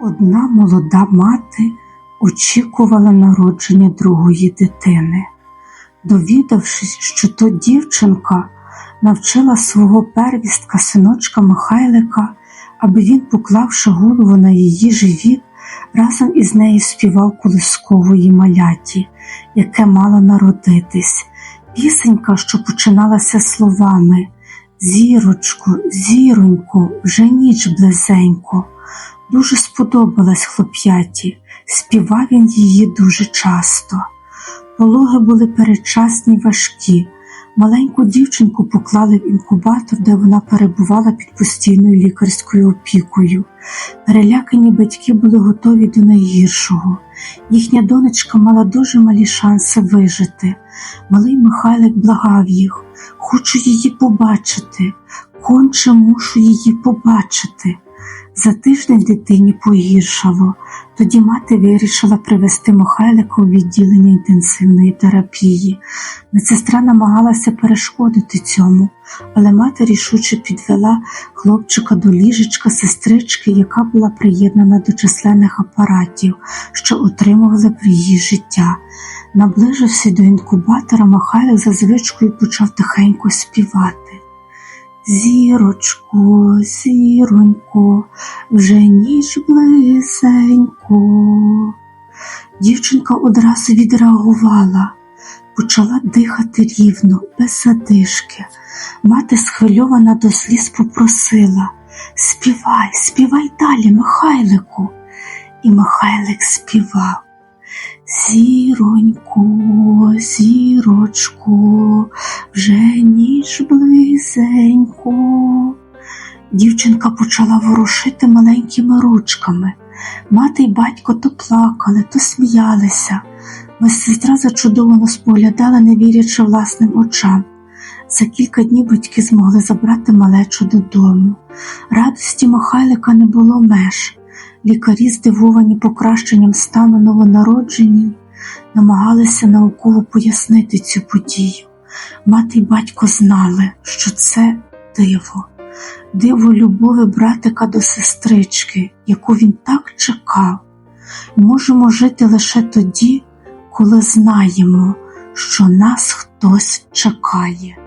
Одна молода мати очікувала народження другої дитини. Довідавшись, що то дівчинка навчила свого первістка синочка Михайлика, аби він, поклавши голову на її живіт, разом із нею співав колискової маляті, яке мало народитись. Пісенька, що починалася словами Зірочко, зіронько, вже ніч близенько. Дуже сподобалась хлоп'яті, співав він її дуже часто. Пологи були передчасні важкі. Маленьку дівчинку поклали в інкубатор, де вона перебувала під постійною лікарською опікою. Перелякані батьки були готові до найгіршого. Їхня донечка мала дуже малі шанси вижити. Малий Михайлик благав їх, хочу її побачити, конче мушу її побачити. За тиждень дитині погіршало. Тоді мати вирішила привезти Михайлика у відділення інтенсивної терапії. Медсестра намагалася перешкодити цьому, але мати рішуче підвела хлопчика до ліжечка сестрички, яка була приєднана до численних апаратів, що отримували при її життя. Наближився до інкубатора, Михайлик за звичкою почав тихенько співати. Зірочко, зіронько, вже ніч близенько. Дівчинка одразу відреагувала, почала дихати рівно, без задишки. Мати, схвильована до сліз, попросила Співай, співай далі, Михайлику. І Михайлик співав. Зіронько, зірочко, близенько. Дівчинка почала ворушити маленькими ручками. Мати й батько то плакали, то сміялися. Медсестра зачудовано споглядала, не вірячи власним очам. За кілька днів батьки змогли забрати малечу додому. Радості Михайлика не було меж. Лікарі, здивовані покращенням стану новонароджені, намагалися науково пояснити цю подію. Мати й батько знали, що це диво, диво любові братика до сестрички, яку він так чекав. Можемо жити лише тоді, коли знаємо, що нас хтось чекає.